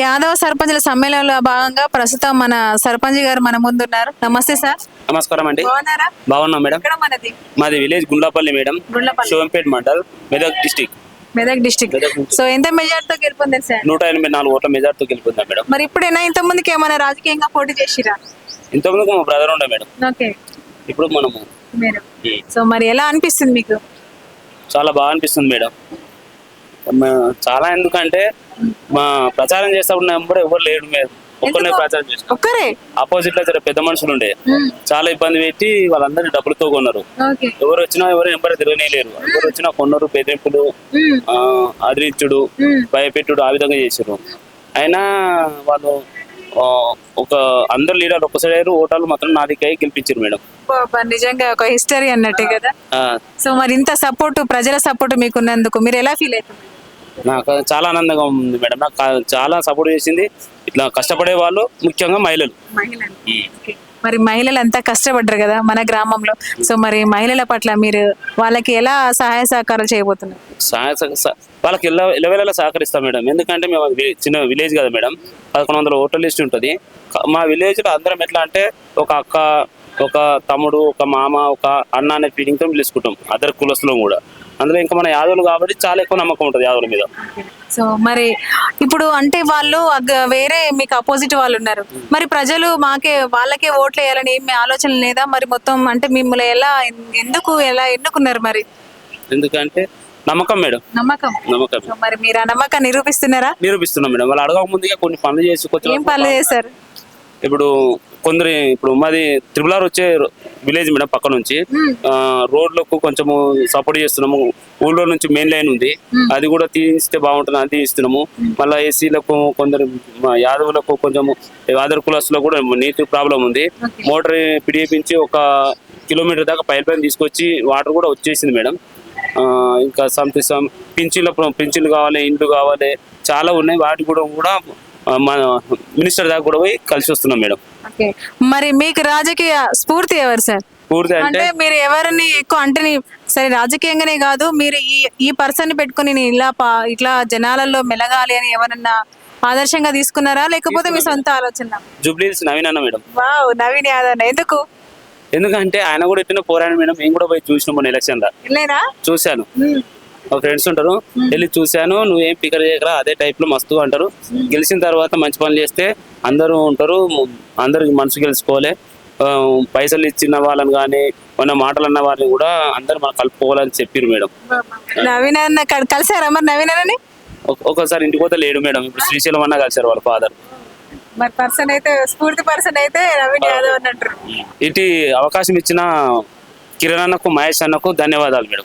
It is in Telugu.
యాదవ సర్పంచుల సమ్మేళనంలో భాగంగా ప్రస్తుతం మన సర్పంచ్ గారు మన ముందున్నారు. నమస్తే సార్. నమస్కారం అండి. బాగున్నారా? బాగున్నాం మేడం. ఎక్కడ మనది? మాది village Gundlapally madam. Gundlapalli. Shivampet mandal Medak district Medak district. So ఎంత మెజార్టీతో గెలుపొందారు సార్? నూట ఎనభై నాలుగు ఓట్ల మెజార్టీతో గెలుపుందాం మేడం. మరి ఇప్పుడైనా? ఇంత ముందుకి ఏమైనా రాజకీయంగా పోటీ చేసిరా? ఇంతకుముందు మా బ్రదర్ ఉండే మేడం. ఓకే. ఇప్పుడు మనము. సో మరి ఎలా అనిపిస్తుంది మీకు? చాలా బాగా అనిపిస్తుంది మేడం. చాలా ఎందుకంటే మా ప్రచారం చేసేప్పుడు నెంబర్ ఎవరు లేడు ఒక్కనే ఎందుకు? ప్రచారం చేస్తాం. ఒక్కరే? ఆపోజిట్లో పెద్ద మనుషులు ఉండే. చాలా ఇబ్బంది పెట్టి వాళ్ళందరినీ డబ్బులతో కొన్నారు. ఎవరు వచ్చినా ఎవరు నెంబర్ తిరగనేలేరు ఎవరు వచ్చినా కొన్నారు బెదిరింపులు అదిరించుడు భయపెట్టుడు ఆ విధంగా చేశారు అయినా వాళ్ళు ఒక అందరు లీడర్ ఒక సైడ్ ఓటాలు మాత్రం నాదికై గెలిపించారు మేడం. నిజంగా ఒక హిస్టరీ అన్నట్టే కదా. సో మరి ఇంత సపోర్ట్ ప్రజల సపోర్ట్ మీకున్నందుకు మీరు ఎలా ఫీల్ అవుతున్నారు నాకు చాలా ఆనందంగా ఉంది మేడం. నాకు చాలా సపోర్ట్ చేసింది. ఇట్లా కష్టపడే వాళ్ళు ముఖ్యంగా మహిళలు. మరి మహిళలు అంతా కష్టపడ్డారు కదా మన గ్రామంలో. సో మరి మహిళల పట్ల మీరు వాళ్ళకి ఎలా సహాయ సహకారాలు చేయబోతున్నారు? సహాయ వాళ్ళకి ఎలా ఎలవేళలా సహకరిస్తాం మేడం. ఎందుకంటే మేము చిన్న విలేజ్ కదా మేడం. పదకొండు వందల ఓటర్ లిస్ట్ ఉంటుంది. మా విలేజ్లో అందరం ఎట్లా అంటే ఒక అక్క ఒక తమ్ముడు ఒక మామ ఒక అన్న అనే ఫీలింగ్తో పిలుచుకుంటాం. అదర్ కులస్తులో కూడా. అందులో ఇంకా మన యాదవులు కాబట్టి చాలా ఎక్కువ నమ్మకం ఉంటుంది యాదవుల మీద. సో మరి ఇప్పుడు అంటే వాళ్ళు వేరే మీకు అపోజిట్ వాళ్ళు ఉన్నారు. మరి ప్రజలు మాకే వాళ్ళకే ఓట్లు వేయాలని ఏమి ఆలోచన లేదా? మరి మొత్తం అంటే మిమ్మల్ని ఎలా ఎందుకు ఎలా ఎన్నుకున్నారు మరి? ఎందుకంటే నమ్మకం మేడం. నమ్మకం. నమ్మకం. సో మరి మీరు ఆ నమ్మకాన్ని నిరూపిస్తున్నారా? నిరూపిస్తున్నాం మేడం. వాళ్ళు అడగక ముందుగా కొన్ని పనులు చేసి కొంచెం ఏం పనులు చేశారు? ఇప్పుడు కొందరు ఇప్పుడు మాది త్రిబులార్ వచ్చే విలేజ్ మేడం పక్క నుంచి. రోడ్లకు కొంచెము సపోర్ట్ చేస్తున్నాము. ఊళ్ళో నుంచి మెయిన్ లైన్ ఉంది. అది కూడా తీస్తే బాగుంటుంది అని తీస్తున్నాము. మళ్ళీ ఏసీలకు కొందరు యాదవులకు కొంచెము ఆదర్ కులస్తులకు కూడా నీటి ప్రాబ్లం ఉంది. మోటార్ పిడిపించి ఒక కిలోమీటర్ దాకా పైప్ లైన్ తీసుకొచ్చి వాటర్ కూడా వచ్చేసింది మేడం. ఇంకా సంథింగ్ పింఛన్ల పింఛన్లు కావాలి ఇండ్లు కావాలి చాలా ఉన్నాయి. వాటి కూడా కూడా మన మినిస్టర్ దాకా కూడా పోయి కలిసి వస్తున్నాం మేడం. మరి మీకు రాజకీయ స్ఫూర్తి ఎవరు సార్? పూర్తి అంటే మీరు ఎవరిని ఎక్కువ అంటే సరే రాజకీయంగానే కాదు మీరు ఈ ఈ పర్సన్ పెట్టుకుని నేను ఇలా ఇట్లా జనాలలో మెలగాలి అని ఎవరన్నా ఆదర్శంగా తీసుకున్నారా? లేకపోతే మీ సొంత ఆలోచన? జూబ్లీస్ నవీన్ అన్న మేడం. వావ్ నవీన్ యాదవ్ ఎందుకు? ఎందుకంటే ఆయన కూడా ఎట్టిన పోరాడు మేడం మేము కూడా పోయి చూసినాం ఎలక్షన్ లా. లేరా చూశాను. మా ఫ్రెండ్స్ ఉంటారు. వెళ్ళి చూశాను. నువ్వేం పికర్ చేయకరా? అదే టైప్లో మస్తుగా అంటారు. గెలిచిన తర్వాత మంచి పనులు చేస్తే అందరూ ఉంటారు. అందరికి మనసు గెలుచుకోవాలి. పైసలు ఇచ్చిన వాళ్ళని కానీ మన మాటలు అన్న వారిని కూడా అందరు మనం కలుపుకోవాలని చెప్పారు మేడం. నవీన్ అన్న కల్- కలిసారా మరి నవీన్ అన్నని? ఒక- ఒక్కోసారి ఇంటికి పోతే లేడు మేడం. ఇప్పుడు శ్రీశైలం అన్న కలిసారు వాళ్ళ ఫాదర్ మరి పర్సన్ అయితే స్ఫూర్తి పర్సన్ అయితే నవీన్ యాదవ్ ఇటు అవకాశం ఇచ్చిన కిరణ్ అన్నకు మహేష్ అన్నకు ధన్యవాదాలు మేడం.